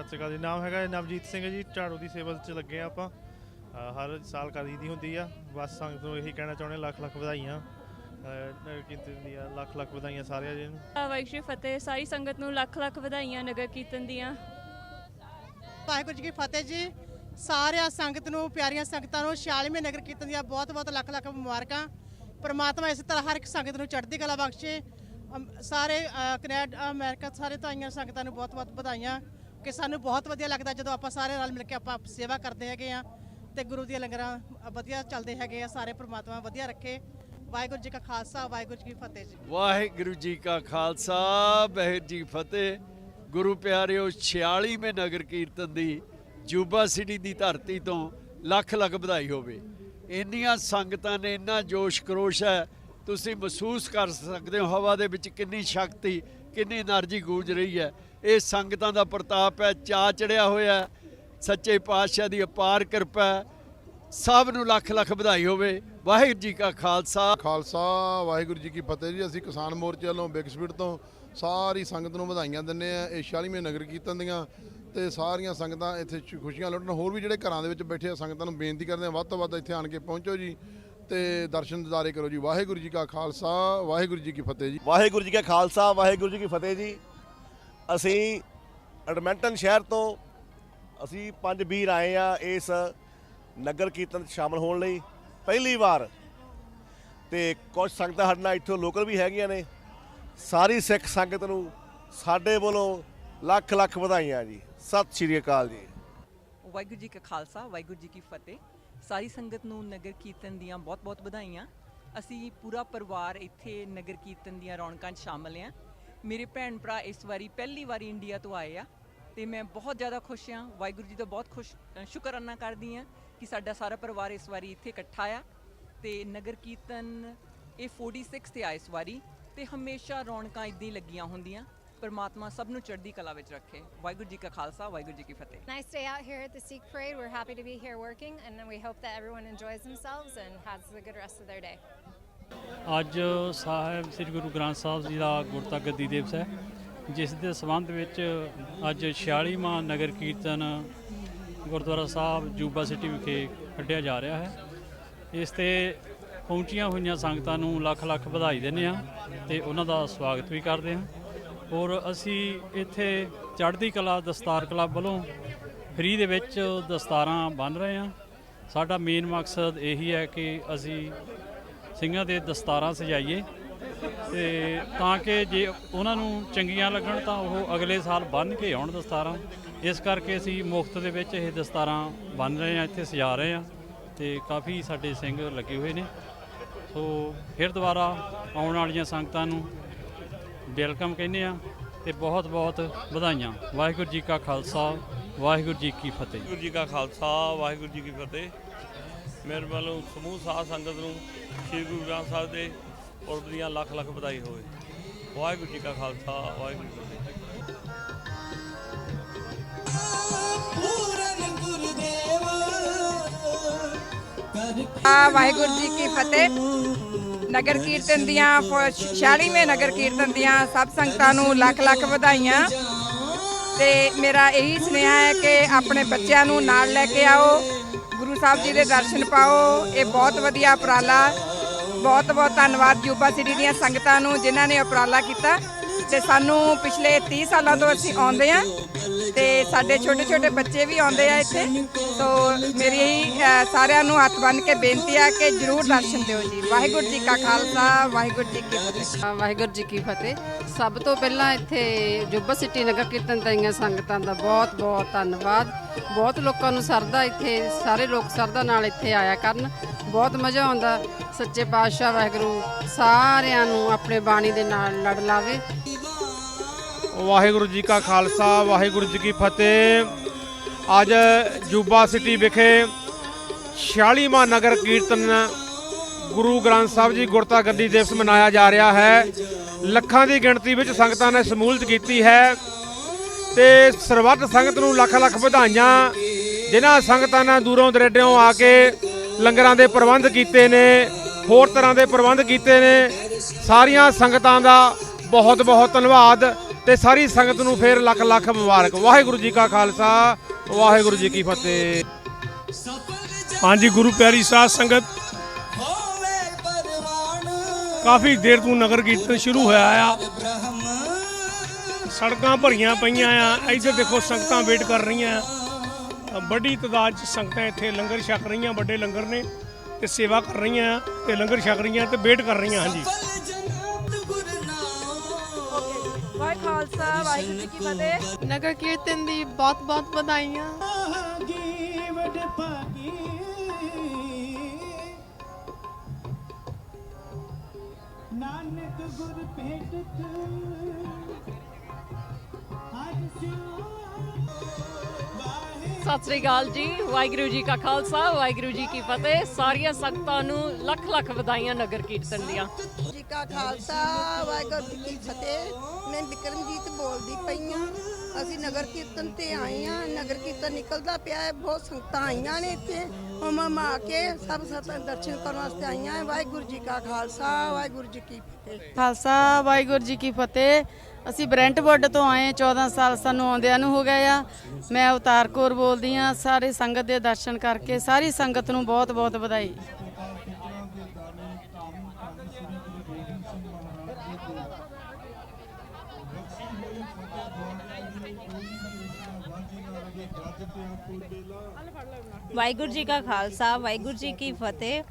ਸਤਿ ਸ਼੍ਰੀ ਅਕਾਲ ਜੀ। ਨਾਮ ਹੈਗਾ ਨਵਜੀਤ ਸਿੰਘ ਜੀ ਝਾੜੂ ਦੀ ਸੇਵਾ 'ਚ ਲੱਗੇ ਆ ਆਪਾਂ। ਅ, ਹਰ ਸਾਲ ਕਰੀ ਦੀ ਹੁੰਦੀ ਆ। ਬਸ ਸੰਗਤ ਨੂੰ ਇਹੀ ਕਹਿਣਾ ਚਾਹੁੰਦੇ ਲੱਖ ਲੱਖ ਵਧਾਈਆਂ। ਅ, ਨਗਰ ਕੀਰਤਨ ਦੀਆਂ ਲੱਖ ਲੱਖ ਵਧਾਈਆਂ ਸਾਰਿਆਂ ਜੀ ਨੂੰ। ਵਾਹਿਗੁਰੂ ਜੀ ਫਤਿਹ। ਸਾਰੀ ਸੰਗਤ ਨੂੰ ਲੱਖ ਲੱਖ ਵਧਾਈਆਂ ਨਗਰ ਕੀਰਤਨ ਦੀਆਂ। ਵਾਹਿਗੁਰੂ ਜੀ ਕੀ ਫਤਿਹ ਜੀ। ਸਾਰਿਆਂ ਸੰਗਤ ਨੂੰ ਪਿਆਰੀਆਂ ਸੰਗਤਾਂ ਨੂੰ 46ਵੇਂ ਨਗਰ ਕੀਰਤਨ ਦੀਆਂ ਬਹੁਤ-ਬਹੁਤ ਲੱਖ-ਲੱਖ ਮੁਬਾਰਕਾਂ। ਪ੍ਰਮਾਤਮਾ ਇਸੇ ਤਰ੍ਹਾਂ ਹਰ ਇੱਕ ਸੰਗਤ ਨੂੰ ਚੜ੍ਹਦੀ ਕਲਾ ਬਖਸ਼ੇ। ਅਮ, ਸਾਰੇ ਅ, ਕੈਨੇਡਾ ਅਮਰੀਕਾ ਸਾਰੇ ਤਾਈਆਂ ਸੰਗਤਾਂ ਨੂੰ ਬਹੁਤ-ਬਹੁਤ ਵਧਾਈਆਂ। ਕਿ ਸਾਨੂੰ ਬਹੁਤ ਵਧੀਆ ਲੱਗਦਾ ਜਦੋਂ ਆਪਾਂ ਸਾਰੇ ਰਲ ਮਿਲ ਕੇ ਆਪਾਂ ਸੇਵਾ ਕਰਦੇ ਹੈਗੇ ਆ ਤੇ ਗੁਰੂ ਦੀਆਂ ਲੰਗਰਾਂ ਵਧੀਆ ਚੱਲਦੇ ਹੈਗੇ ਆ, ਸਾਰੇ ਪ੍ਰਮਾਤਮਾ ਵਧੀਆ ਰੱਖੇ। ਵਾਹਿਗੁਰੂ ਜੀ ਕਾ ਖਾਲਸਾ, ਵਾਹਿਗੁਰੂ ਜੀ ਕੀ ਫਤਿਹ ਜੀ। ਵਾਹਿਗੁਰੂ ਜੀ ਕਾ ਖਾਲਸਾ ਵਾਹਿਗੁਰੂ ਜੀ ਫਤਿਹ। ਗੁਰੂ ਪਿਆਰਿਓ 46ਵੇਂ ਨਗਰ ਕੀਰਤਨ ਦੀ ਜੂਬਾ ਸਿਟੀ ਦੀ ਧਰਤੀ ਤੋਂ ਲੱਖ ਲੱਖ ਵਧਾਈ ਹੋਵੇ। ਇੰਨੀਆਂ ਸੰਗਤਾਂ ਨੇ, ਇੰਨਾ ਜੋਸ਼ ਕਰੋਸ਼ ਹੈ, ਤੁਸੀਂ ਮਹਿਸੂਸ ਕਰ ਸਕਦੇ ਹੋ ਹਵਾ ਦੇ ਵਿੱਚ ਕਿੰਨੀ ਸ਼ਕਤੀ, ਕਿੰਨੀ એનર્ਜੀ ਗੂੰਜ ਰਹੀ ਹੈ। ਇਹ ਸੰਗਤਾਂ ਦਾ ਪ੍ਰਤਾਪ ਹੈ ਚਾ ਚੜਿਆ ਹੋਇਆ ਸੱਚੇ ਪਾਤਸ਼ਾਹ ਦੀ ਅਪਾਰ ਕਿਰਪਾ ਸਭ ਨੂੰ ਲੱਖ ਲੱਖ ਵਧਾਈ ਹੋਵੇ। ਵਾਹਿਗੁਰੂ ਜੀ ਕਾ ਖਾਲਸਾ। ਖਾਲਸਾ ਵਾਹਿਗੁਰੂ ਜੀ ਕੀ ਫਤਿਹ ਜੀ। ਅਸੀਂ ਕਿਸਾਨ ਮੋਰਚੇ ਵੱਲੋਂ ਬਿਗ ਸਪੀਡ ਤੋਂ ਸਾਰੀ ਸੰਗਤ ਨੂੰ ਵਧਾਈਆਂ ਦਿੰਦੇ ਆ ਇਹ 46ਵੇਂ ਨਗਰ ਕੀਰਤਨ ਦੀਆਂ ਤੇ ਸਾਰੀਆਂ ਸੰਗਤਾਂ ਇੱਥੇ ਖੁਸ਼ੀਆਂ ਲੁੱਟਣ। ਹੋਰ ਵੀ ਜਿਹੜੇ ਘਰਾਂ ਦੇ ਵਿੱਚ ਬੈਠੇ ਆ ਸੰਗਤਾਂ ਨੂੰ ਬੇਨਤੀ ਕਰਦੇ ਆ ਵੱਧ ਤੋਂ ਵੱਧ ਇੱਥੇ ਆਣ ਕੇ ਪਹੁੰਚੋ ਜੀ ਤੇ ਦਰਸ਼ਨ ਦਿਦਾਰੇ ਕਰੋ ਜੀ। ਵਾਹਿਗੁਰੂ ਜੀ ਕਾ ਖਾਲਸਾ ਵਾਹਿਗੁਰੂ ਜੀ ਕੀ ਫਤਿਹ ਜੀ। ਵਾਹਿਗੁਰੂ ਜੀ ਕਾ ਖਾਲਸਾ ਵਾਹਿਗੁਰੂ ਜੀ ਕੀ ਫਤਿਹ ਜੀ। ਅਸੀਂ ਐਡਮਿੰਟਨ ਸ਼ਹਿਰ ਤੋਂ ਅਸੀਂ ਪੰਜ ਵੀਰ ਆਏ ਆ ਇਸ ਨਗਰ ਕੀਰਤਨ 'ਚ ਸ਼ਾਮਲ ਹੋਣ ਲਈ, ਪਹਿਲੀ ਵਾਰ। ਤੇ ਕੁਝ ਸੰਗਤਾਂ ਸਾਡੇ ਨਾਲ ਇੱਥੋਂ ਲੋਕਲ ਵੀ ਹੈਗੀਆਂ ਨੇ। ਸਾਰੀ ਸਿੱਖ ਸੰਗਤ ਨੂੰ ਸਾਡੇ ਵੱਲੋਂ ਲੱਖ ਲੱਖ ਵਧਾਈਆਂ ਜੀ। ਸਤਿ ਸ਼੍ਰੀ ਅਕਾਲ ਜੀ। ਵਾਹਿਗੁਰੂ ਜੀ ਕਾ ਖਾਲਸਾ, ਵਾਹਿਗੁਰੂ ਜੀ ਕੀ ਫਤਿਹ। ਸਾਰੀ ਸੰਗਤ ਨੂੰ ਨਗਰ ਕੀਰਤਨ ਦੀਆਂ ਬਹੁਤ-ਬਹੁਤ ਵਧਾਈਆਂ। ਅਸੀਂ ਪੂਰਾ ਪਰਿਵਾਰ ਇੱਥੇ ਨਗਰ ਕੀਰਤਨ ਦੀਆਂ ਰੌਣਕਾਂ 'ਚ ਸ਼ਾਮਲ ਹਾਂ। ਮੇਰੇ ਭੈਣ ਭਰਾ ਇਸ ਵਾਰੀ ਪਹਿਲੀ ਵਾਰੀ ਇੰਡੀਆ ਤੋਂ ਆਏ ਆ ਤੇ ਮੈਂ ਬਹੁਤ ਜ਼ਿਆਦਾ ਖੁਸ਼ ਹਾਂ ਵਾਹਿਗੁਰੂ ਜੀ ਦਾ ਬਹੁਤ ਖੁਸ਼ ਸ਼ੁਕਰਾਨਾ ਕਰਦੀ ਹਾਂ ਕਿ ਸਾਡਾ ਸਾਰਾ ਪਰਿਵਾਰ ਇਸ ਵਾਰੀ ਇੱਥੇ ਇਕੱਠਾ ਆ ਤੇ ਨਗਰ ਕੀਰਤਨ ਇਹ 46 ਤੇ ਆ ਇਸ ਵਾਰੀ ਤੇ ਹਮੇਸ਼ਾ ਰੌਣਕਾਂ ਇਦਾਂ ਹੀ ਲੱਗੀਆਂ ਹੁੰਦੀਆਂ ਪਰਮਾਤਮਾ ਸਭ ਨੂੰ ਚੜ੍ਹਦੀ ਕਲਾ ਵਿੱਚ ਰੱਖੇ ਵਾਹਿਗੁਰੂ ਜੀ ਕਾ ਖਾਲਸਾ ਵਾਹਿਗੁਰੂ ਜੀ ਕੀ ਫਤਿਹ Nice day out here at the Sikh Parade. We're happy to be here working, and we hope that everyone enjoys themselves and has a good rest of their day. ਅੱਜ ਸਾਹਿਬ ਸ੍ਰੀ ਗੁਰੂ ਗ੍ਰੰਥ ਸਾਹਿਬ ਜੀ ਦਾ ਗੁਰਤਾ ਗੱਦੀ ਦਿਵਸ ਹੈ, ਜਿਸ ਦੇ ਸੰਬੰਧ ਵਿੱਚ ਅੱਜ 46ਵਾਂ ਨਗਰ ਕੀਰਤਨ ਗੁਰਦੁਆਰਾ ਸਾਹਿਬ ਜੂਬਾ ਸਿਟੀ ਵਿਖੇ ਕੱਢਿਆ ਜਾ ਰਿਹਾ ਹੈ। ਇਸ ਤੇ ਪਹੁੰਚੀਆਂ ਹੋਈਆਂ ਸੰਗਤਾਂ ਨੂੰ ਲੱਖ ਲੱਖ ਵਧਾਈ ਦਿੰਦੇ ਹਾਂ ਤੇ ਉਹਨਾਂ ਦਾ ਸਵਾਗਤ ਵੀ ਕਰਦੇ ਹਾਂ। ਔਰ ਅਸੀਂ ਇੱਥੇ ਚੜ੍ਹਦੀ ਕਲਾ ਦਸਤਾਰ ਕਲੱਬ ਵੱਲੋਂ ਫ੍ਰੀ ਦੇ ਵਿੱਚ ਦਸਤਾਰਾਂ ਬੰਨ ਰਹੇ ਹਾਂ। ਸਾਡਾ ਮੇਨ ਮਕਸਦ ਇਹੀ ਹੈ ਕਿ ਅਸੀਂ ਸਿੰਘਾਂ ਦੇ ਦਸਤਾਰਾਂ ਸਜਾਈਏ ਤੇ ਤਾਂ ਕਿ ਜੇ ਉਹਨਾਂ ਨੂੰ ਚੰਗੀਆਂ ਲੱਗਣ ਤਾਂ ਉਹ ਅਗਲੇ ਸਾਲ ਬੰਨ ਕੇ ਆਉਣ ਦਸਤਾਰਾਂ। ਇਸ ਕਰਕੇ ਅਸੀਂ ਮੁਫਤ ਦੇ ਵਿੱਚ ਇਹ ਦਸਤਾਰਾਂ ਬੰਨ ਰਹੇ ਹਾਂ, ਇੱਥੇ ਸਜਾ ਰਹੇ ਹਾਂ ਤੇ ਕਾਫੀ ਸਾਡੇ ਸਿੰਘ ਲੱਗੇ ਹੋਏ ਨੇ। ਸੋ ਫਿਰ ਦੁਬਾਰਾ ਆਉਣ ਵਾਲੀਆਂ ਸੰਗਤਾਂ ਨੂੰ ਵੈਲਕਮ ਕਹਿੰਦੇ ਆ ਤੇ ਬਹੁਤ ਬਹੁਤ ਵਧਾਈਆਂ। ਵਾਹਿਗੁਰੂ ਜੀ ਕਾ ਖਾਲਸਾ, ਵਾਹਿਗੁਰੂ ਜੀ ਕੀ ਫਤਿਹ। ਵਾਹਿਗੁਰੂ ਜੀ ਕਾ ਖਾਲਸਾ, ਵਾਹਿਗੁਰੂ ਜੀ ਕੀ ਫਤਿਹ। ਮੇਰੇ ਵੱਲੋਂ ਸਮੂਹ ਸਾਧ ਸੰਗਤ ਨੂੰ ਸ੍ਰੀ ਗੁਰੂ ਗ੍ਰੰਥ ਸਾਹਿਬ ਦੇ ਪੁਰਬ ਦੀਆਂ ਲੱਖ ਲੱਖ ਵਧਾਈ ਹੋਵੇ। ਵਾਹਿਗੁਰੂ ਜੀ ਕਾ ਖਾਲਸਾ ਵਾਹਿਗੁਰੂ ਜੀ ਕੀ ਫਤਿਹ। ਆ ਵਾਹਿਗੁਰੂ ਜੀ ਕੀ ਫਤਿਹ। ਨਗਰ ਕੀਰਤਨ ਦੀਆਂ 46ਵੇਂ ਨਗਰ ਕੀਰਤਨ ਦੀਆਂ ਸਭ ਸੰਗਤਾਂ ਨੂੰ ਲੱਖ ਲੱਖ ਵਧਾਈਆਂ। ਤੇ ਮੇਰਾ ਇਹੀ ਸੁਨੇਹਾ ਹੈ ਕਿ ਆਪਣੇ ਬੱਚਿਆਂ ਨੂੰ ਨਾਲ ਲੈ ਕੇ ਆਓ। ਸਾਹਿਬ ਜੀ ਦੇ ਦਰਸ਼ਨ ਪਾਓ। ਇਹ ਬਹੁਤ ਵਧੀਆ ਉਪਰਾਲਾ। ਬਹੁਤ ਬਹੁਤ ਧੰਨਵਾਦ ਜੂਬਾ ਸਿਟੀ ਦੀਆਂ ਸੰਗਤਾਂ ਨੂੰ ਜਿਨ੍ਹਾਂ ਨੇ ਉਪਰਾਲਾ ਕੀਤਾ। ਤੇ ਸਾਨੂੰ ਪਿਛਲੇ 30 ਸਾਲਾਂ ਤੋਂ ਅਸੀਂ ਆਉਂਦੇ ਆ ਤੇ ਸਾਡੇ ਛੋਟੇ ਛੋਟੇ ਬੱਚੇ ਵੀ ਆਉਂਦੇ ਆ ਇੱਥੇ। ਸੋ ਮੇਰੀ ਇਹੀ ਸਾਰਿਆਂ ਨੂੰ ਹੱਥ ਬੰਨ੍ਹ ਕੇ ਬੇਨਤੀ ਆ ਕਿ ਜਰੂਰ ਦਰਸ਼ਨ ਦਿਓ ਜੀ। ਵਾਹਿਗੁਰੂ ਜੀ ਕਾ ਖਾਲਸਾ, ਵਾਹਿਗੁਰੂ ਜੀ ਕੀ ਫਤਿਹ। ਵਾਹਿਗੁਰੂ ਜੀ ਕੀ ਫਤਿਹ। ਸਭ ਤੋਂ ਪਹਿਲਾਂ ਇੱਥੇ ਜੁੱਬਾ ਸਿਟੀ ਨਗਰ ਕੀਰਤਨ ਦੀਆਂ ਸੰਗਤਾਂ ਦਾ ਬਹੁਤ ਬਹੁਤ ਧੰਨਵਾਦ। ਬਹੁਤ ਲੋਕਾਂ ਨੂੰ ਸਰਦਾ ਇੱਥੇ, ਸਾਰੇ ਲੋਕ ਸਰਦਾ ਨਾਲ ਇੱਥੇ ਆਇਆ ਕਰਨ। ਬਹੁਤ ਮਜ਼ਾ ਆਉਂਦਾ। ਸੱਚੇ ਪਾਤਸ਼ਾਹ ਵਾਹਿਗੁਰੂ ਸਾਰਿਆਂ ਨੂੰ ਆਪਣੇ ਬਾਣੀ ਦੇ ਨਾਲ ਲੜ ਲਾਵੇ। ਵਾਹਿਗੁਰੂ ਜੀ ਕਾ ਖਾਲਸਾ, ਵਾਹਿਗੁਰੂ ਜੀ ਕੀ ਫਤਿਹ। ਅੱਜ ਜੂਬਾ ਸਿਟੀ ਵਿਖੇ 46ਵਾਂ ਨਗਰ ਕੀਰਤਨ ਗੁਰੂ ਗ੍ਰੰਥ ਸਾਹਿਬ ਜੀ ਗੁਰਤਾ ਗੱਦੀ ਦਿਵਸ ਮਨਾਇਆ ਜਾ ਰਿਹਾ ਹੈ। ਲੱਖਾਂ ਦੀ ਗਿਣਤੀ ਵਿੱਚ ਸੰਗਤਾਂ ਨੇ ਸਮੂਲਤ ਕੀਤੀ ਹੈ ਤੇ ਸਰਬੱਤ ਸੰਗਤ ਨੂੰ ਲੱਖ ਲੱਖ ਵਧਾਈਆਂ। ਜਿਨ੍ਹਾਂ ਸੰਗਤਾਂ ਨੇ ਦੂਰੋਂ ਦਰੇਡਿਓਂ ਆ ਕੇ ਲੰਗਰਾਂ ਦੇ ਪ੍ਰਬੰਧ ਕੀਤੇ ਨੇ ਹੋਰ ਤਰ੍ਹਾਂ ਦੇ ਪ੍ਰਬੰਧ ਕੀਤੇ ਨੇ। ਸਾਰੀਆਂ ਸੰਗਤਾਂ ਦਾ ਬਹੁਤ ਬਹੁਤ ਧੰਨਵਾਦ ਤੇ ਸਾਰੀ ਸੰਗਤ ਨੂੰ ਫੇਰ ਲੱਖ ਲੱਖ ਮੁਬਾਰਕ। ਵਾਹਿਗੁਰੂ ਜੀ ਕਾ ਖਾਲਸਾ, ਵਾਹਿਗੁਰੂ ਜੀ ਕੀ ਫਤਿਹ। ਹਾਂਜੀ, ਗੁਰੂ ਪਿਆਰੀ ਸਾਧ ਸੰਗਤ। ਕਾਫੀ ਦੇਰ ਤੋਂ ਨਗਰ ਕੀਰਤਨ ਸ਼ੁਰੂ ਹੋਇਆ ਆ। ਸੜਕਾਂ ਭਰੀਆਂ ਪਈਆਂ ਆ। ਇੱਧਰ ਦੇਖੋ ਸੰਗਤਾਂ ਵੇਟ ਕਰ ਰਹੀਆਂ। ਵੱਡੀ ਤਾਦਾਦ 'ਚ ਸੰਗਤਾਂ ਇੱਥੇ ਲੰਗਰ ਛਕ ਰਹੀਆਂ, ਵੱਡੇ ਲੰਗਰ ਨੇ। ਤੇ ਸੇਵਾ ਕਰ ਰਹੀਆਂ ਤੇ ਲੰਗਰ ਛਕ ਰਹੀਆਂ ਤੇ ਵੇਟ ਕਰ ਰਹੀਆਂ ਹਾਂਜੀ। ਵਾਹਿ ਖਾਲਸਾ ਵਾਹਿਗੁਰੂ ਜੀ ਕੀ ਫਤਿਹ। ਨਗਰ ਕੀਰਤਨ ਦੀ ਬਹੁਤ ਬਹੁਤ ਵਧਾਈਆਂ। ਨਾਨਕ ਗੁਰ ਭੇਟਤ ਸਤਿ ਸ੍ਰੀ ਅਕਾਲ ਜੀ। ਵਾਹਿਗੁਰੂ ਜੀ ਕਾ ਖਾਲਸਾ ਵਾਹਿਗੁਰੂ ਜੀ ਕੀ ਫਤਿਹ। ਸਾਰੀਆਂ ਸੰਗਤਾਂ ਨੂੰ ਲੱਖ ਲੱਖ ਵਧਾਈਆਂ ਨਗਰ ਕੀਰਤਨ ਦੀਆਂ। ਜੀ ਕਾ ਖਾਲਸਾ ਵਾਹਿਗੁਰੂ ਜੀ ਕੀ ਫਤਿਹ। ਮੈਂ ਵਿਕਰਮਜੀਤ ਬੋਲਦੀ ਪਈ ਹਾਂ। ਅਸੀਂ ਨਗਰ ਕੀਰਤਨ ਤੇ ਆਏ ਹਾਂ। ਨਗਰ ਕੀਰਤਨ ਨਿਕਲਦਾ ਪਿਆ ਹੈ। ਬਹੁਤ ਸੰਗਤਾਂ ਆਈਆਂ ਨੇ ਇੱਥੇ। ਹਮ ਹਮ ਆ ਕੇ ਸਭ ਸਤ ਦਰਸ਼ਨ ਕਰਨ ਵਾਸਤੇ ਆਈਆਂ ਹੈ। ਵਾਹਿਗੁਰੂ ਜੀ ਕਾ ਖਾਲਸਾ ਵਾਹਿਗੁਰੂ ਜੀ ਕੀ ਫਤਿਹ। ਖਾਲਸਾ ਵਾਹਿਗੁਰੂ ਜੀ ਕੀ ਫਤਿਹ। ਅਸੀਂ ਬ੍ਰੈਂਟਵੁੱਡ ਤੋਂ ਆਏ 14 ਸਾਲ ਸਾਨੂੰ ਆਉਂਦਿਆਂ ਨੂੰ ਹੋ ਗਏ ਆ। ਮੈਂ ਅਵਤਾਰ ਕੌਰ ਬੋਲਦੀ ਆ ਸਾਰੇ ਸੰਗਤ ਦੇ ਦਰਸ਼ਨ ਕਰਕੇ ਸਾਰੀ ਸੰਗਤ ਨੂੰ ਬਹੁਤ ਬਹੁਤ ਵਧਾਈ। ਵਾਹਿਗੁਰੂ ਜੀ ਕਾ ਖਾਲਸਾ, ਵਾਹਿਗੁਰੂ ਜੀ ਕੀ ਫਤਿਹ।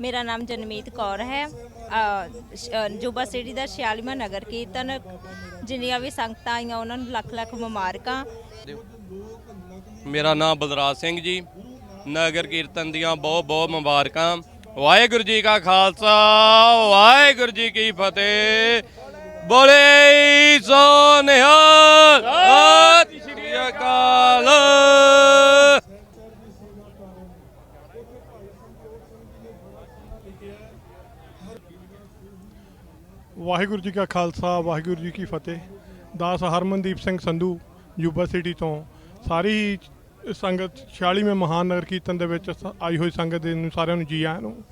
ਮੇਰਾ ਨਾਮ ਜਨਮੀਤ ਕੌਰ ਹੈ। ਜੁਬਾ ਸਿਟੀ ਦਾ 46ਵਾਂ ਨਗਰ ਕੀਰਤਨ, ਜਿੰਨੀਆਂ ਵੀ ਸੰਗਤਾਂ ਆਈਆਂ, ਉਹਨਾਂ ਨੂੰ ਲੱਖ ਲੱਖ ਮੁਬਾਰਕਾਂ। ਮੇਰਾ ਨਾਮ ਬਲਰਾਜ ਸਿੰਘ ਜੀ। ਨਗਰ ਕੀਰਤਨ ਦੀਆਂ ਬਹੁਤ ਬਹੁਤ ਮੁਬਾਰਕਾਂ। ਵਾਹਿਗੁਰੂ ਜੀ ਕਾ ਖਾਲਸਾ, ਵਾਹਿਗੁਰੂ ਜੀ ਕੀ ਫਤਿਹ। ਬੋਲੇ ਸੋ ਨਿਹਾਲ ਸਤਿ ਸ਼੍ਰੀ ਅਕਾਲ ਵਾਹਿਗੁਰੂ ਜੀ ਕਾ ਖਾਲਸਾ, ਵਾਹਿਗੁਰੂ ਜੀ ਕੀ ਫਤਿਹ। ਦਾਸ ਹਰਮਨਦੀਪ ਸਿੰਘ ਸੰਧੂ, ਯੂਬਾ ਸਿਟੀ ਤੋਂ। ਸਾਰੀ ਸੰਗਤ 46ਵੇਂ ਮਹਾਨ ਨਗਰ ਕੀਰਤਨ ਦੇ ਵਿੱਚ ਸ- ਆਈ ਹੋਈ ਸੰਗਤ ਦੇ ਨੂੰ ਸਾਰਿਆਂ ਨੂੰ ਜੀ ਆਇਆਂ ਨੂੰ।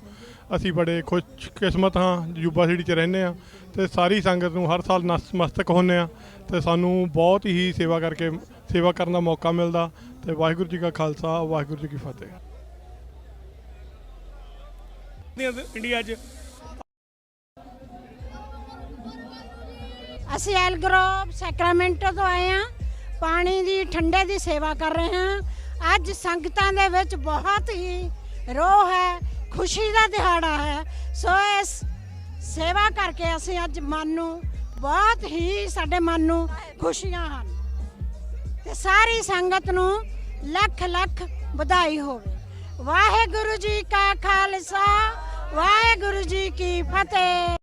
ਅਸੀਂ ਬੜੇ ਖੁਸ਼ ਕਿਸਮਤ ਹਾਂ, ਯੂਬਾ ਸਿਟੀ 'ਚ ਰਹਿੰਦੇ ਆ ਤੇ ਸਾਰੀ ਸੰਗਤ ਨੂੰ ਹਰ ਸਾਲ ਨਸਮਸਤਕ ਹੁੰਨੇ ਆ ਤੇ ਸਾਨੂੰ ਬਹੁਤ ਹੀ ਸੇਵਾ ਕਰਕੇ, ਸੇਵਾ ਕਰਨ ਦਾ ਮੌਕਾ ਮਿਲਦਾ ਤੇ ਵਾਹਿਗੁਰੂ ਜੀ ਕਾ ਖਾਲਸਾ, ਵਾਹਿਗੁਰੂ ਜੀ ਕੀ ਫਤਿਹ। ਇੰਡੀਆ 'ਚ ਅਸੀਂ ਐਲ ਗਰੋਵ ਸੈਕਰਾਮੈਂਟੋ ਤੋਂ ਆਏ ਹਾਂ। ਪਾਣੀ ਦੀ, ਠੰਡੇ ਦੀ ਸੇਵਾ ਕਰ ਰਹੇ ਹਾਂ। ਅੱਜ ਸੰਗਤਾਂ ਦੇ ਵਿੱਚ ਬਹੁਤ ਹੀ ਰੋਹ ਹੈ, ਖੁਸ਼ੀ ਦਾ ਦਿਹਾੜਾ ਹੈ। ਸੋ ਇਸ ਸੇਵਾ ਕਰਕੇ ਅਸੀਂ ਅੱਜ ਮਨ ਨੂੰ ਬਹੁਤ ਹੀ, ਸਾਡੇ ਮਨ ਨੂੰ ਖੁਸ਼ੀਆਂ ਹਨ। ਤੇ ਸਾਰੀ ਸੰਗਤ ਨੂੰ ਲੱਖ ਲੱਖ ਵਧਾਈ ਹੋਵੇ। ਵਾਹਿਗੁਰੂ ਜੀ ਕਾ ਖਾਲਸਾ, ਵਾਹਿਗੁਰੂ ਜੀ ਕੀ ਫਤਿਹ।